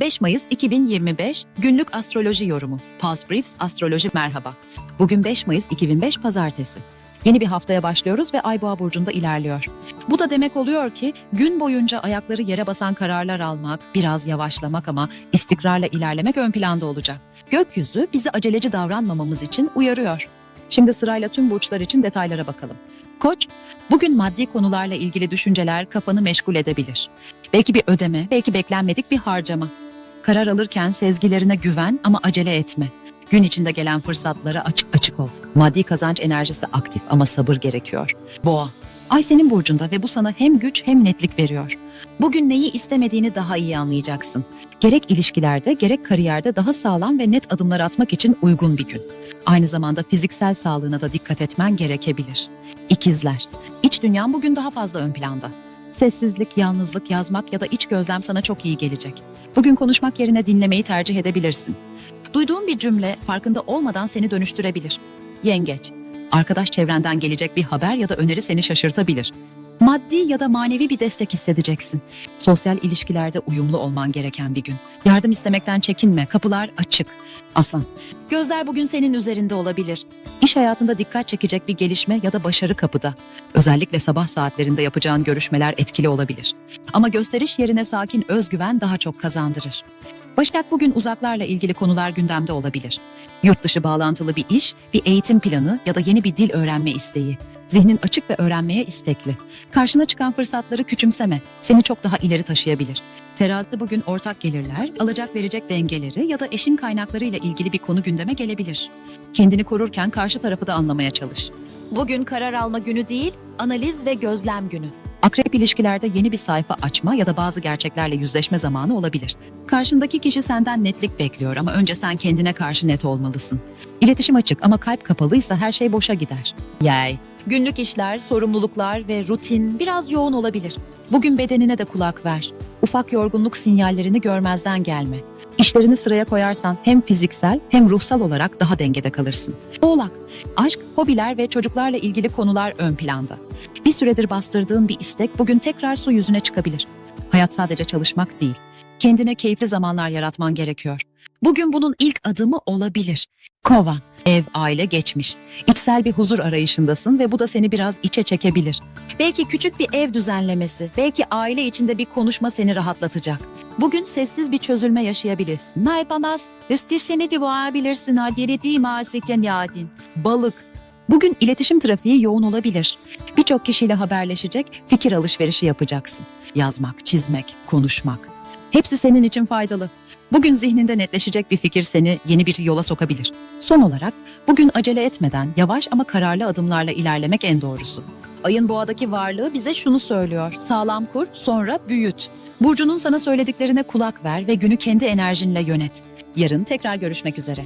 5 Mayıs 2025 Günlük Astroloji Yorumu. Pulse Briefs Astroloji Merhaba. Bugün 5 Mayıs 2005 Pazartesi. Yeni bir haftaya başlıyoruz ve Ay Boğa burcunda ilerliyor. Bu da demek oluyor ki gün boyunca ayakları yere basan kararlar almak, biraz yavaşlamak ama istikrarla ilerlemek ön planda olacak. Gökyüzü bizi aceleci davranmamamız için uyarıyor. Şimdi sırayla tüm burçlar için detaylara bakalım. Koç, bugün maddi konularla ilgili düşünceler kafanı meşgul edebilir. Belki bir ödeme, belki beklenmedik bir harcama. Karar alırken sezgilerine güven ama acele etme. Gün içinde gelen fırsatlara açık açık ol. Maddi kazanç enerjisi aktif ama sabır gerekiyor. Boğa, Ay senin burcunda ve bu sana hem güç hem netlik veriyor. Bugün neyi istemediğini daha iyi anlayacaksın. Gerek ilişkilerde gerek kariyerde daha sağlam ve net adımlar atmak için uygun bir gün. Aynı zamanda fiziksel sağlığına da dikkat etmen gerekebilir. İkizler, iç dünyan bugün daha fazla ön planda. Sessizlik, yalnızlık, yazmak ya da iç gözlem sana çok iyi gelecek. Bugün konuşmak yerine dinlemeyi tercih edebilirsin. Duyduğun bir cümle farkında olmadan seni dönüştürebilir. Yengeç, arkadaş çevrenden gelecek bir haber ya da öneri seni şaşırtabilir. Maddi ya da manevi bir destek hissedeceksin. Sosyal ilişkilerde uyumlu olman gereken bir gün. Yardım istemekten çekinme, kapılar açık. Aslan, gözler bugün senin üzerinde olabilir. İş hayatında dikkat çekecek bir gelişme ya da başarı kapıda. Özellikle sabah saatlerinde yapacağın görüşmeler etkili olabilir. Ama gösteriş yerine sakin özgüven daha çok kazandırır. Başak bugün uzaklarla ilgili konular gündemde olabilir. Yurt dışı bağlantılı bir iş, bir eğitim planı ya da yeni bir dil öğrenme isteği. Zihnin açık ve öğrenmeye istekli. Karşına çıkan fırsatları küçümseme. Seni çok daha ileri taşıyabilir. Terazide bugün ortak gelirler, alacak verecek dengeleri ya da eşin kaynaklarıyla ilgili bir konu gündeme gelebilir. Kendini korurken karşı tarafı da anlamaya çalış. Bugün karar alma günü değil, analiz ve gözlem günü. Akrep ilişkilerde yeni bir sayfa açma ya da bazı gerçeklerle yüzleşme zamanı olabilir. Karşındaki kişi senden netlik bekliyor ama önce sen kendine karşı net olmalısın. İletişim açık ama kalp kapalıysa her şey boşa gider. Yay. Günlük işler, sorumluluklar ve rutin biraz yoğun olabilir. Bugün bedenine de kulak ver. Ufak yorgunluk sinyallerini görmezden gelme. İşlerini sıraya koyarsan hem fiziksel hem ruhsal olarak daha dengede kalırsın. Oğlak, aşk, hobiler ve çocuklarla ilgili konular ön planda. Bir süredir bastırdığın bir istek bugün tekrar su yüzüne çıkabilir. Hayat sadece çalışmak değil. Kendine keyifli zamanlar yaratman gerekiyor. Bugün bunun ilk adımı olabilir. Kova, ev, aile geçmiş. İçsel bir huzur arayışındasın ve bu da seni biraz içe çekebilir. Belki küçük bir ev düzenlemesi, belki aile içinde bir konuşma seni rahatlatacak. Bugün sessiz bir çözülme yaşayabilirsin. Naypanas, istisini divabilirsin adiyeti masikten yadin. Balık, Bugün iletişim trafiği yoğun olabilir. Birçok kişiyle haberleşecek, fikir alışverişi yapacaksın. Yazmak, çizmek, konuşmak. Hepsi senin için faydalı. Bugün zihninde netleşecek bir fikir seni yeni bir yola sokabilir. Son olarak bugün acele etmeden yavaş ama kararlı adımlarla ilerlemek en doğrusu. Ayın boğadaki varlığı bize şunu söylüyor. Sağlam kur, sonra büyüt. Burcunun sana söylediklerine kulak ver ve günü kendi enerjinle yönet. Yarın tekrar görüşmek üzere.